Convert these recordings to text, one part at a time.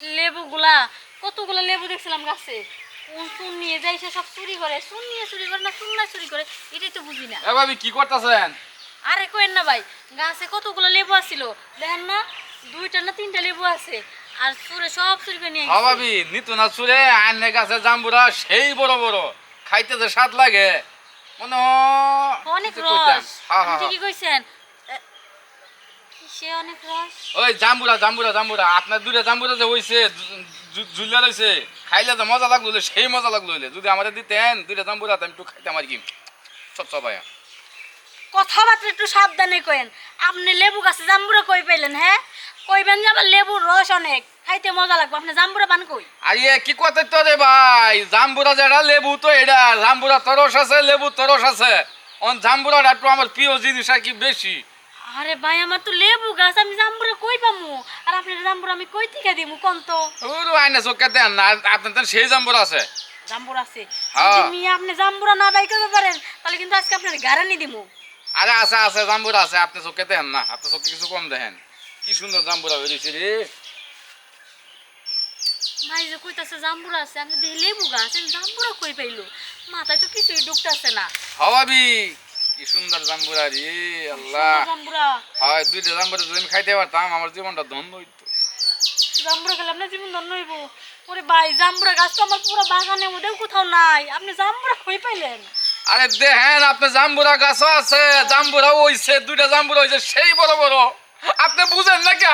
লেবুগুলা কতগুলা লেবু দেখছিলাম গাছে? চুন নিয়ে যাই সে সব চুরি করে চুন নিয়ে চুরি করে না চুন না চুরি করে এটাই তো বুঝি না। ভাবি কি করতেছেন? আরে কোয়েন না ভাই গাছে কতগুলো লেবু আছিল? দেখেন না দুইটা না তিনটা লেবু আছে আর চুরে সব চুরি করে নিয়ে হ্যাঁ গেছে। ভাবি নিতু না চুরে আন্নে গাছে জাম্বুরা সেই বড় বড়। খাইতে যে স্বাদ লাগে। মনে অনেক। রস। হ্যাঁ হ্যাঁ হ্যাঁ। ঠিকই কইছেন এ, অনেক রস। ওই জাম্বুরা জাম্বুরা জাম্বুরা। আপনার দুটা জাম্বুরা যে হইছে ঝুলিয়া রইছে খাইলে যে মজা লাগল সেই মজা লাগল হইলে। যদি আমাদের দিতেন দুইটা জাম্বুরা তো আমি একটু খাইতাম আর কি। সব সবাই কথাবার্তা একটু সাবধানে কইন। আপনি লেবু গাছে জাম্বুরা কই পাইলেন হ্যাঁ? কইবেন যে আমার লেবুর রস অনেক। খাইতে মজা লাগবে। আপনি জাম্বুরা পান কই? আরে কি কথা তো রে ভাই? জাম্বুরা যেটা লেবু তো এটা। জাম্বুরা তরস আছে লেবু তরস আছে। অন জাম্বুরা একটু আমার প্রিয় জিনিস আর কি বেশি। আরে ভাই আমার তো লেবু গাছ আমি জাম্বুরা কই পামু? আর আপনি জাম্বুরা আমি কই থেকে দিমু কোন তো? ওরু আইনে চোখে দেন না আপনার তো সেই জাম্বুরা আছে। জাম্বুরা আছে। হ্যাঁ। যদি মিয়া আপনি জাম্বুরা না বাই করতে পারেন তাহলে কিন্তু আজকে আপনার গারানি দিমু। আরে আছে আছে জাম্বুরা আছে আপনি চোখে দেন না আপনি চোখে কিছু কম দেখেন। কি সুন্দর জাম্বুরা বেরিয়েছে রে। ভাই যে কইতাছে জাম্বুরা আছে আমি দেখি লেবু গাছ আমি জাম্বুরা কই পাইলো? মাথায় তো কিছুই ঢুকতাছে না। হবাবি কি সুন্দর জাম্বুরা রে আল্লাহ। হয় দুইটা জাম্বুরা যদি আমি খাইতে পারতাম আমার জীবনটা ধন্য হইতো। জাম্বুরা খেলে আপনার জীবন ধন্য হইব। ওরে ভাই জাম্বুরা গাছ তো আমার পুরো বাগানের মধ্যেও কোথাও নাই। আপনি জাম্বুরা কই পাইলেন? আরে দেখেন আপনি জাম্বুরা গাছ আছে জাম্বুরা হইছে দুইটা জাম্বুরা হইছে সেই বড় বড়। আপনি বুঝেন না কে?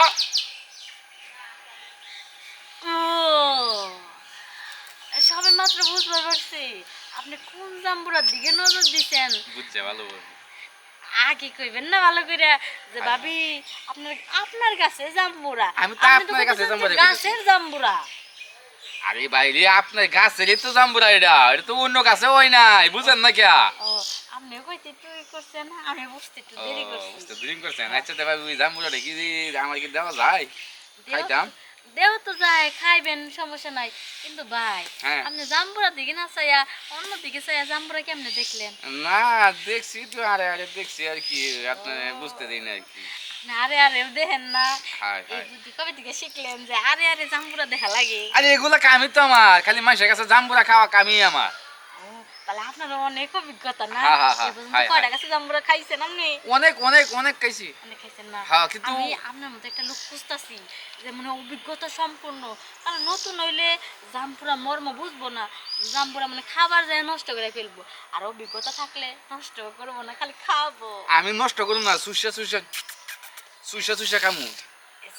সবে মাত্র বুঝতে পারছি। আপনি কোন জাম্বুরার দিকে নজর দিছেন? বুঝছে ভালো আগে কইবেন না ভালো করে যে ভাবি আপনার আপনার কাছে জাম্বুরা। আমি তো আপনার কাছে জাম্বুরা গাছের জাম্বুরা। আরে বাইরে আপনার গাছের তো জাম্বুরা এটা। এটা তো অন্য গাছে হয় নাই বুঝেন না কে? ও আপনিও কইতে তুই করছেন আমি বুঝতে একটু দেরি করছি। বুঝতে ড্রিঙ্ক করছেন। আচ্ছা ভাই ওই জাম্বুরা কি আমার কি দেওয়া যায়? খাইতাম। দেও তো যায় খাইবেন সমস্যা নাই। কিন্তু ভাই হ্যাঁ। আপনি জাম্বুরা দিকে না চাইয়া অন্য দিকে চাইয়া জাম্বুরা কেমনে দেখলেন? না দেখছি তো আরে আরে দেখছি আর কি আপনার বুঝতে দিই না আর কি। আরে আরে দেখেন না। এই বুদ্ধি কবে থেকে শিখলেন যে আরে আরে জাম্বুরা দেখা লাগে? আরে এগুলা কামই তো আমার খালি মানুষের কাছে জাম্বুরা খাওয়া কামি আমার। তাহলে আপনার অনেক অভিজ্ঞতা না? এই পর্যন্ত হাই, কয়টা গাছে জাম্বুরা খাইছেন আপনি? অনেক অনেক অনেক খাইছি। অনেক খাইছেন না? হ্যাঁ, কিন্তু- আমি আপনার মতো একটা লোক খুঁজতাছি যে মানে অভিজ্ঞতা সম্পূর্ণ কারণ নতুন হইলে জামপুরা মর্ম বুঝব না। জামপুরা মানে খাবার যায় নষ্ট করে ফেলব। আর অভিজ্ঞতা থাকলে নষ্ট করব না খালি খাব। আমি নষ্ট না সুসা সুসা সুসা সুসা কামু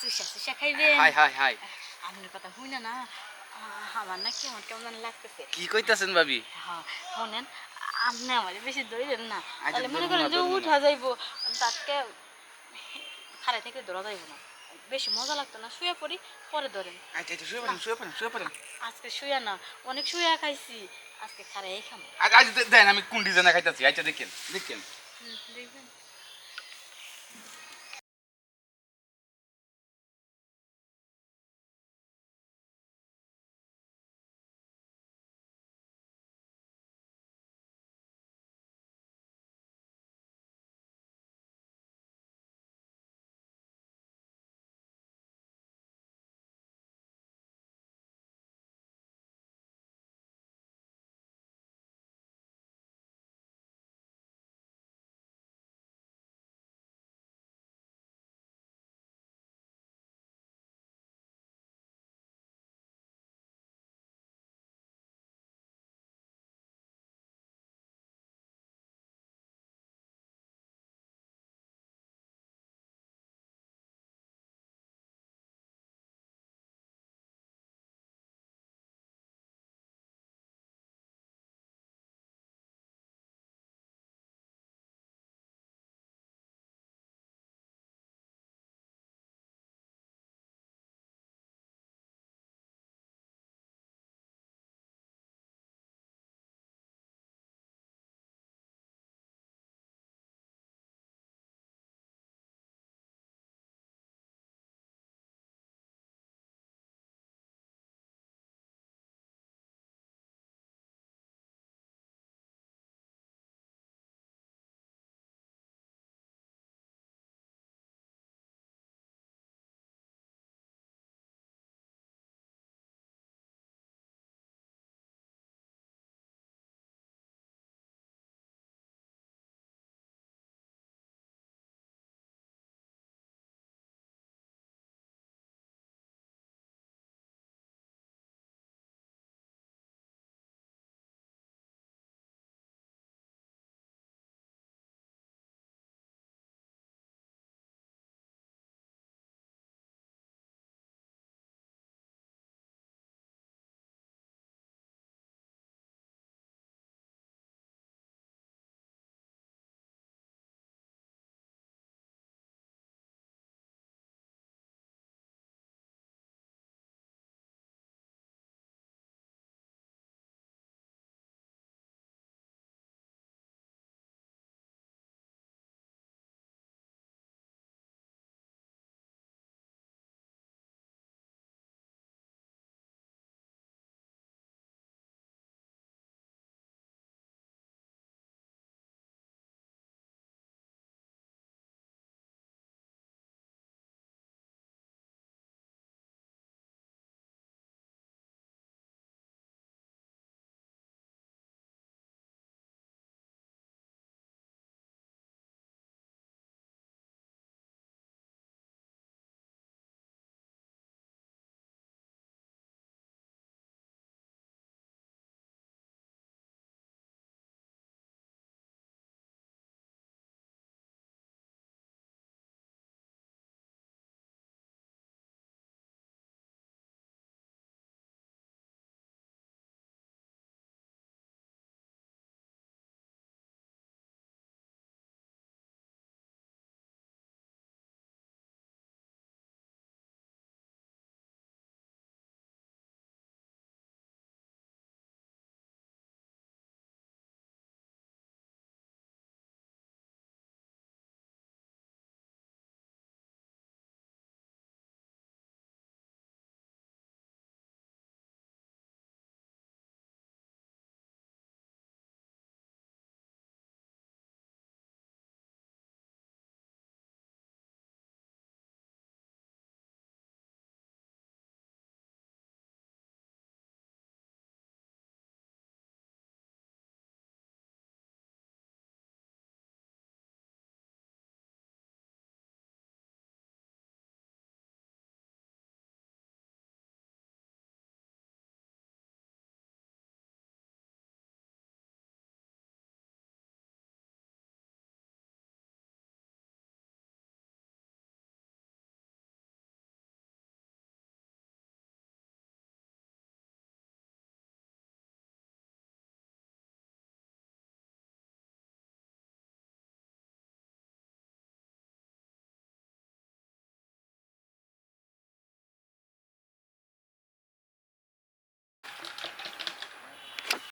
সুসা সুসা খাইবেন? হাই হাই হাই। আপনার কথা না। আমার না কেমন কেমন লাগতেছে। কি কইতাছেন ভাবি? হ্যাঁ শোনেন আপনি আমার বেশি ধরেন না। আচ্ছা, তাহলে মনে করেন যে উঠা যাইবো তাকে খাড়াই থেকে ধরা যাইব না। বেশি মজা লাগতো না শুয়ে পড়ি পরে ধরেন। আচ্ছা আচ্ছা শুয়ে পড়েন শুয়ে পড়েন শুয়ে পড়েন। আজকে শুয়া না অনেক শুয়া খাইছি আজকে খারাই খাব আজ আজ দেন আমি কোন ডিজাইনে খাইতাছি আচ্ছা দেখেন দেখেন। হুম, দেখবেন।